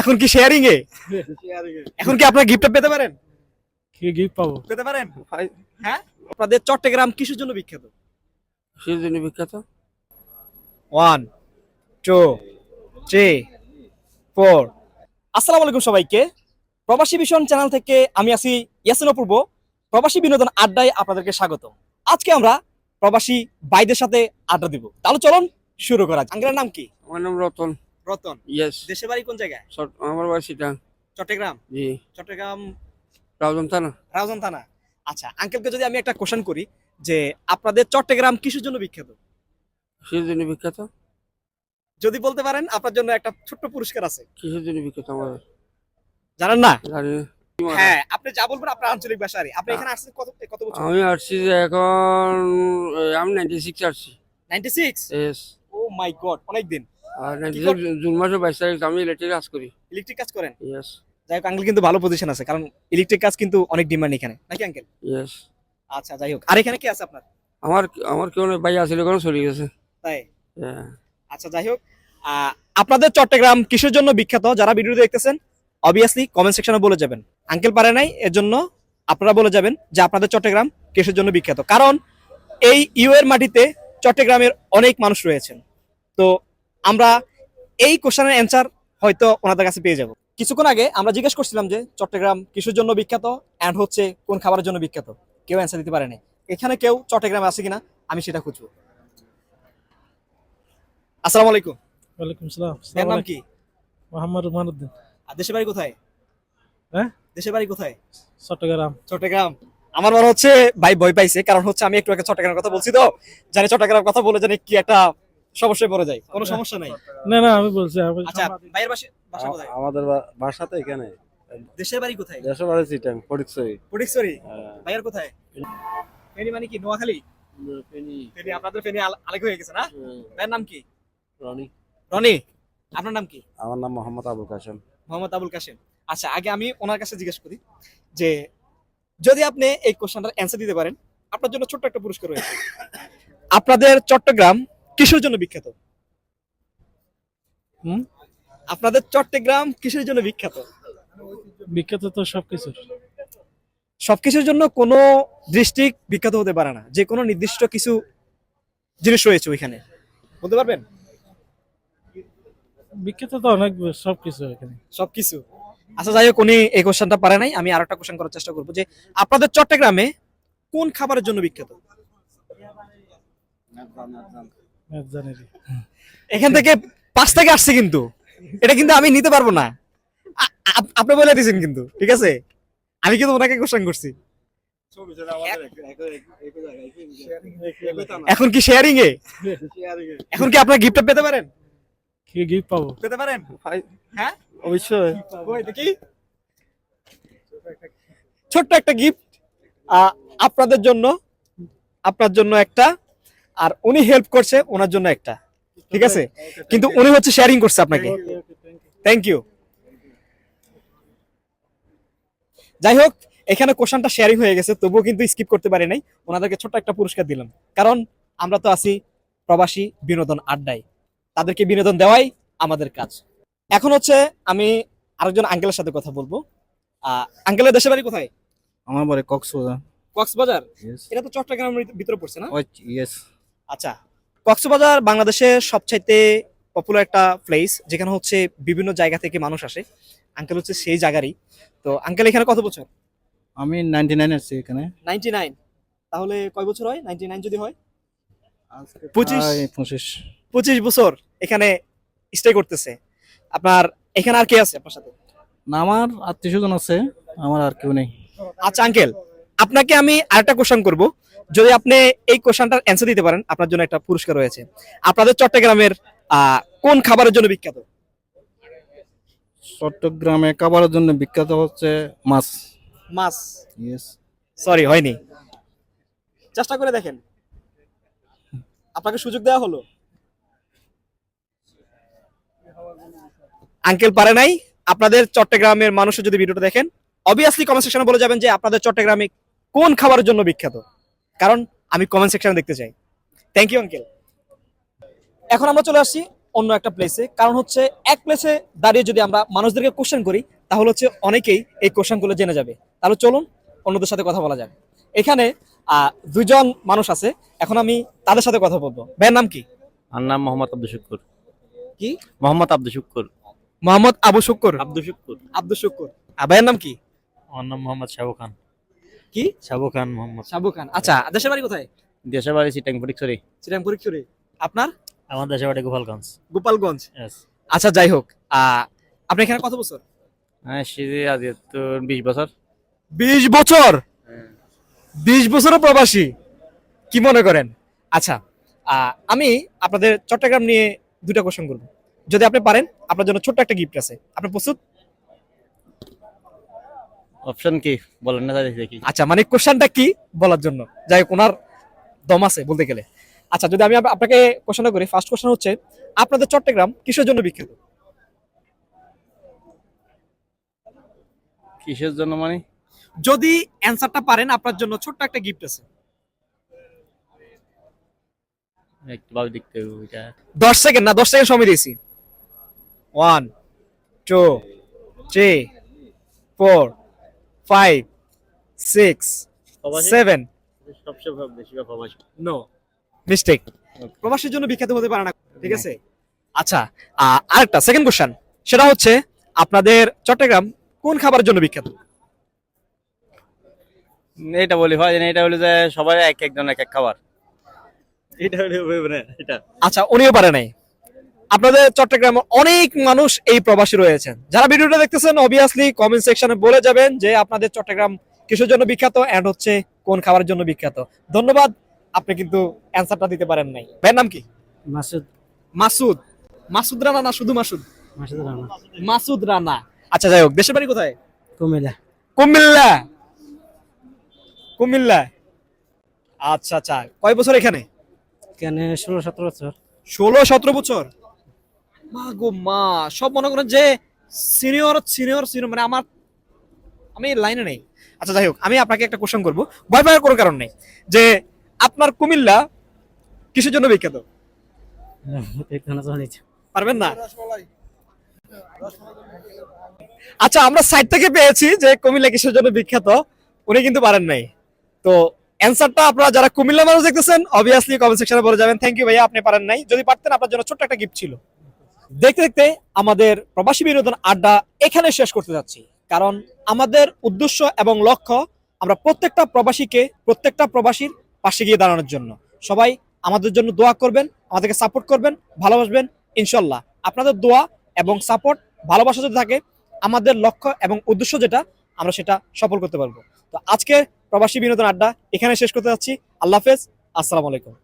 এখন কি শেয়ারিং এ? এখন কি আপনার গিফটটা পেতে পারেন? কি গিফট পাবো? পেতে পারেন? হ্যাঁ? আপনাদের চট্টগ্রাম কিসের জন্য বিখ্যাত? সেজন্য বিখ্যাত? ওয়ান টু থ্রি ফোর আসসালামু আলাইকুম সবাইকে। প্রবাসী ভীষণ চ্যানেল থেকে আমি আছি ইয়াসিন অপূর্ব। প্রবাসী বিনোদন আড্ডায় আপনাদেরকে স্বাগত আজকে আমরা প্রবাসী ভাইদের সাথে আড্ডা দিব। তাহলে চলুন শুরু করা যাক। আঙ্কেলের নাম কি? আমার নাম রতন। রতন। ইয়েস দেশের বাড়ি কোন জায়গায়? আমার বাড়ি সেটা। চট্টগ্রাম? জি। চট্টগ্রাম থানা। রাউজান থানা। আচ্ছা আঙ্কেলকে যদি আমি একটা কোশ্চেন করি যে আপনাদের চট্টগ্রাম কিসের জন্য বিখ্যাত? সেজন্য বিখ্যাত? যদি বলতে পারেন আপনার জন্য একটা ছোট্ট পুরস্কার আছে। কিসের জন্য বিখ্যাত আমাদের? জানেন না? হ্যাঁ আপনি যা বলবেন আপনার আঞ্চলিক ভাষারই। আপনি এখানে আসছেন কত কত বছর? আমি আসছি যে এখন আমি নাইনটি সিক্স আসছি। 96 এস ও মাই গড অনেক দিন আর জুন বাইশ তারিখ আমি ইলেকট্রিক কাজ করি। ইলেকট্রিক কাজ করেন? ইয়েস যাই হোক আঙ্কেল কিন্তু ভালো পজিশন আছে কারণ ইলেকট্রিক কাজ কিন্তু অনেক ডিমান্ড এখানে নাকি আঙ্কেল ইয়েস আচ্ছা যাই হোক আর এখানে কি আছে আপনার? আমার আমার কেউ নেই ভাই আসলে কোনো চলে গেছে। তাই। আচ্ছা যাই হোক আহ, আপনাদের চট্টগ্রাম কিসের জন্য বিখ্যাত যারা ভিডিও দেখতেছেন অবভিয়াসলি কমেন্ট সেকশনে বলে যাবেন। আঙ্কেল পারে নাই এর জন্য আপনারা বলে যাবেন যে আপনাদের চট্টগ্রাম কিসের জন্য বিখ্যাত। কারণ এই ইউ এর মাটিতে চট্টগ্রামের অনেক মানুষ রয়েছেন। তো আমরা এই কোশ্চেনের অ্যান্সার হয়তো ওনাদের কাছে পেয়ে যাব। কিছুক্ষণ আগে আমরা জিজ্ঞেস করছিলাম যে চট্টগ্রাম কিসের জন্য বিখ্যাত অ্যান্ড হচ্ছে কোন খাবারের জন্য বিখ্যাত? কেউ অ্যান্সার দিতে পারেনি। এখানে কেউ চট্টগ্রামে আছে কিনা আমি সেটা খুঁজবো। আসসালামু আলাইকুম। ওয়ালাইকুম সালাম। এর নাম কি? মোহাম্মদ রহমানুদ্দিন আর দেশের বাড়ি কোথায়? হ্যাঁ? দেশের বাড়ি কোথায়? চট্টগ্রাম। চট্টগ্রাম। আমার মনে হচ্ছে ভাই ভয় পাইছে কারণ হচ্ছে আমি একটু আগে চট্টগ্রামের কথা বলছি তো। জানি চট্টগ্রামের কথা বলে জানি কি একটা সমস্যায় পড়ে যায় কোনো সমস্যা নাই। না না আমি বলছি আচ্ছা ভাইয়ের বাসা বাসা কোথায়? আমাদের বাসা তো এখানে। দেশের বাড়ি কোথায়? দেশের বাড়ি চিটাং ফটিকছড়ি ফটিকছড়ি ভাইয়ের কোথায়? ফেনী মানে কি নোয়াখালী? ফেনী। আপনাদের ফেনী আলাদা হয়ে গেছে না? ভাইয়ের নাম কি? রনি। রনি আপনার নাম কি? আমার নাম মোহাম্মদ আবুল কাসেম মোহাম্মদ আবুল কাশেম। আচ্ছা আগে আমি ওনার কাছে জিজ্ঞেস করি যে যদি আপনি এই কোশ্চেনটার অ্যান্সার দিতে পারেন আপনার জন্য ছোট্ট একটা পুরস্কার রয়েছে। আপনাদের চট্টগ্রাম কিসের জন্য বিখ্যাত? হুম? আপনাদের চট্টগ্রাম কিসের জন্য বিখ্যাত? বিখ্যাত তো সবকিছু সবকিছুর জন্য কোনো ডিস্ট্রিক্ট বিখ্যাত হতে পারে না। যে কোনো নির্দিষ্ট কিছু জিনিস রয়েছে ওইখানে। বলতে পারবেন? বিখ্যাত তো অনেক সবকিছু এখানে। সবকিছু আচ্ছা যাই হোক উনি এই কোশ্চেনটা পারে নাই। আমি আর একটা কোশ্চেন করার চেষ্টা করব যে আপনাদের চট্টগ্রামে কোন খাবারের জন্য বিখ্যাত। এখান থেকে পাঁচ থেকে আসছে কিন্তু। এটা কিন্তু আমি নিতে পারব না। আপনি বলে দিয়েছেন কিন্তু ঠিক আছে? আমি কিন্তু ওনাকে কোশ্চেন করছি। এখন কি শেয়ারিং এ? এখন কি আপনার গিফটটা পেতে পারেন? কি গিফট পাবো? পেতে পারেন? হ্যাঁ? অবশ্যই। কই দেখি। ছোট্ট একটা গিফট আপনাদের জন্য আপনার জন্য একটা আর উনি হেল্প করছে ওনার জন্য একটা। ঠিক আছে? কিন্তু উনি হচ্ছে শেয়ারিং করছে আপনাকে। থ্যাংক ইউ যাই হোক এখানে কোশ্চেনটা শেয়ারিং হয়ে গেছে তবুও কিন্তু স্কিপ করতে পারি নাই। ওনাদেরকে ছোট্ট একটা পুরস্কার দিলাম। কারণ আমরা তো আছি প্রবাসী বিনোদন আড্ডায়। তাদেরকে বিনোদন দেওয়াই আমাদের কাজ। এখন হচ্ছে আমি আরেকজন আঙ্কেলের সাথে কথা বলব। আহ, আঙ্কেলের দেশের বাড়ি কোথায়? আমার বাড়ি কক্সবাজার। কক্সবাজার? এটা তো চট্টগ্রামের ভিতরে পড়ছে না? ইয়েস আচ্ছা কক্সবাজার বাংলাদেশের সবচাইতে পপুলার একটা প্লেস যেখানে হচ্ছে বিভিন্ন জায়গা থেকে মানুষ আসে। আঙ্কেল হচ্ছে সেই জায়গারই। তো আঙ্কেল এখানে কত বছর? আমি নাইনটি নাইন আসছি এখানে। নাইনটি নাইন তাহলে কয় বছর হয়? নাইনটি নাইন যদি হয়? পঁচিশ। পঁচিশ। পঁচিশ বছর এখানে স্টে করতেছে। আপনার এখানে আর কে আছে আপনার সাথে? না আমার আত্মীয় স্বজন আছে আমার আর কেউ নেই। আচ্ছা আঙ্কেল আপনাকে আমি আরেকটা কোশ্চেন করব। যদি আপনি এই কোশ্চেনটার অ্যান্সার দিতে পারেন আপনার জন্য একটা পুরস্কার রয়েছে। আপনাদের চট্টগ্রামের কোন খাবারের জন্য বিখ্যাত? চট্টগ্রামে খাবারের জন্য বিখ্যাত হচ্ছে মাছ। মাছ? ইয়েস সরি হয়নি। চেষ্টা করে দেখেন। আপনাকে সুযোগ দেওয়া হলো। আঙ্কেল পারে নাই। আপনাদের চট্টগ্রামের মানুষের যদি ভিডিওটা দেখেন অবভিয়াসলি কমেন্ট সেকশনে বলে যাবেন যে আপনাদের চট্টগ্রামে কোন খাবারের জন্য বিখ্যাত। কারণ আমি কমেন্ট সেকশনে দেখতে চাই। থ্যাংক ইউ আঙ্কেল এখন আমরা চলে আসছি অন্য একটা প্লেসে কারণ হচ্ছে এক প্লেসে দাঁড়িয়ে যদি আমরা মানুষদেরকে কোশ্চেন করি তাহলে হচ্ছে অনেকেই এই কোশ্চেনগুলো জেনে যাবে। তাহলে চলুন অন্যদের সাথে কথা বলা যাক। এখানে আহ, দুজন মানুষ আছে। এখন আমি তাদের সাথে কথা বলব। ভাইয়ের নাম কি? আমার নাম মোহাম্মদ আব্দুল শুক্কুর। কি? মোহাম্মদ আব্দুল শুক্কুর। মোহাম্মদ আবু শুক্কর। আব্দুল শুক্কুর। আব্দুল শুক্কর। আর ভাইয়ের নাম কি? আমার নাম মোহাম্মদ শাহু খান। কি? খান মোহাম্মদ। সাবু খান। আচ্ছা দেশের বাড়ি কোথায়? দেশের বাড়ি সিটাং আপনার? আমার দেশের বাড়ি গোপালগঞ্জ। গোপালগঞ্জ। আচ্ছা যাই হোক আপনি এখানে কত বছর? হ্যাঁ আজ তোর বিশ বছর। বিশ বছর? বিশ বছরের প্রবাসী? কি মনে করেন? আচ্ছা আহ, আমি আপনাদের চট্টগ্রাম নিয়ে দুটা কোশ্চেন করব। যদি আপনি পারেন আপনার জন্য ছোট্ট একটা গিফট আছে। আপনি প্রস্তুত? অপশন কি? বলেন না দেখি। আচ্ছা মানে কোশ্চেনটা কি বলার জন্য? যাই ওনার দম আছে বলতে গেলে। আচ্ছা যদি আমি আপনাকে কোশ্চেনটা করি ফার্স্ট কোশ্চেন হচ্ছে আপনাদের চট্টগ্রাম কিসের জন্য বিখ্যাত? কিসের জন্য মানে? যদি অ্যান্সারটা পারেন আপনার জন্য ছোট্ট একটা গিফট আছে। একটু ভাবে দেখতে হবে ওইটা। দশ সেকেন্ড না দশ সেকেন্ড সময় দিয়েছি। One two three four five six seven সবচেয়ে ভাব- বেশি নো মিস্টেক প্রবাসীর জন্য বিখ্যাত হতে পারে না ঠিক আছে? আচ্ছা আরেকটা সেকেন্ড কোশ্চেন সেটা হচ্ছে আপনাদের চট্টগ্রাম কোন খাবারের জন্য বিখ্যাত? এটা বলি হয় এটা হলো যে সবাই এক একজন এক এক খাবার এটা এটা। আচ্ছা উনিও পারে নাই। আপনাদের চট্টগ্রামে অনেক মানুষ এই প্রবাসী রয়েছেন। যারা ভিডিওটা দেখতেছেন অবভিয়াসলি কমেন্ট সেকশনে বলে যাবেন যে আপনাদের চট্টগ্রাম কিসের জন্য বিখ্যাত এন্ড হচ্ছে কোন খাবারের জন্য বিখ্যাত। ধন্যবাদ আপনি কিন্তু অ্যান্সারটা দিতে পারেন নাই। ভাইয়ের নাম কি? মাসুদ। মাসুদ। মাসুদ রানা না শুধু মাসুদ? মাসুদ রানা। মাসুদ রানা। আচ্ছা যাই হোক দেশের বাড়ি কোথায়? কুমিল্লা। কুমিল্লা। কুমিল্লা। আচ্ছা আচ্ছা কয় বছর এখানে? কেন ষোলো সতেরো বছর। ষোলো সতেরো বছর। মা গো মা সব মনে করেন যে সিনিয়র সিনিয়র সিনিয়র মানে আমার আমি লাইনে নেই। আচ্ছা যাই হোক আমি আপনাকে একটা কোশ্চেন করব। ভয় পাওয়ার কোনো কারণ নেই যে আপনার কুমিল্লা কিসের জন্য বিখ্যাত? পারবেন না? আচ্ছা আমরা সাইড থেকে পেয়েছি যে কুমিল্লা কিসের জন্য বিখ্যাত উনি কিন্তু পারেন নাই। তো অ্যান্সারটা আপনারা যারা কুমিল্লা মানুষ দেখতেছেন অবভিয়াসলি কমেন্ট সেকশনে বলে যাবেন। থ্যাংক ইউ ভাইয়া আপনি পারেন নাই। যদি পারতেন আপনার জন্য ছোট্ট একটা গিফট ছিল। দেখতে দেখতে আমাদের প্রবাসী বিনোদন আড্ডা এখানে শেষ করতে যাচ্ছি। কারণ আমাদের উদ্দেশ্য এবং লক্ষ্য আমরা প্রত্যেকটা প্রবাসীকে, প্রত্যেকটা প্রবাসীর পাশে গিয়ে দাঁড়ানোর জন্য। সবাই আমাদের জন্য দোয়া করবেন, আমাদেরকে সাপোর্ট করবেন, ভালোবাসবেন, ইনশাল্লাহ। আপনাদের দোয়া এবং সাপোর্ট ভালোবাসা যদি থাকে, আমাদের লক্ষ্য এবং উদ্দেশ্য যেটা, আমরা সেটা সফল করতে পারব। তো আজকে প্রবাসী বিনোদন আড্ডা এখানে শেষ করতে যাচ্ছি। আল্লাহ হাফেজ, আসসালামু আলাইকুম।